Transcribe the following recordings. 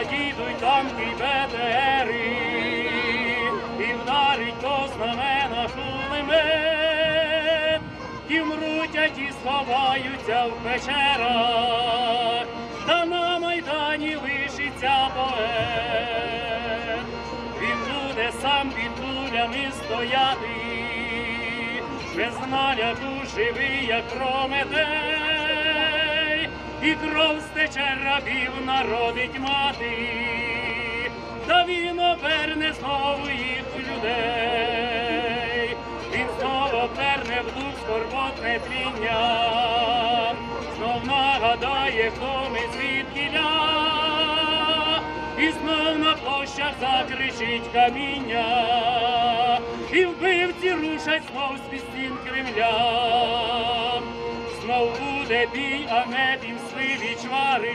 надійдуть танки й БТРи, і вдарить по знаменах кулемет, і вмруть, а ті сховаються в печерах, та на майдані лишиться поет. Він буде сам під кулями стояти, без наляку живий, як Прометей, і кров стече рабів народить мати, та він оберне знову їх людей, він знову оберне в дух скорботне тління, знов нагадає, хто ми звідкіля, і знов на площах закричить каміння, і вбивці рушать знов з пістін Кремля. Бій, а не пімсливі чвари,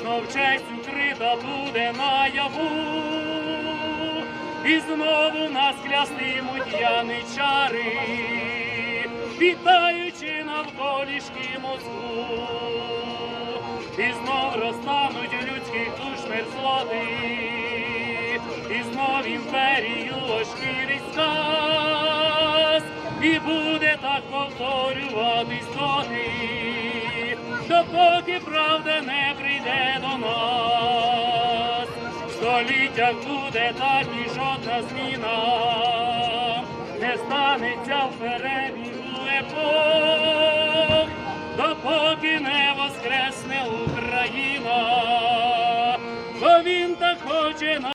знов честь укрита буде наяву, і знову нас клястимуть яничари, вітаючи навколішки Москву. І знов розтануть у людських душ мерзлоти, і знов імперію ошкірить сказ, і буде так повторюватись доти, допоки правда не прийде до нас, століття буде так і жодна зміна, не станеться в перебігу епох, допоки не воскресне Україна, бо він так хоче.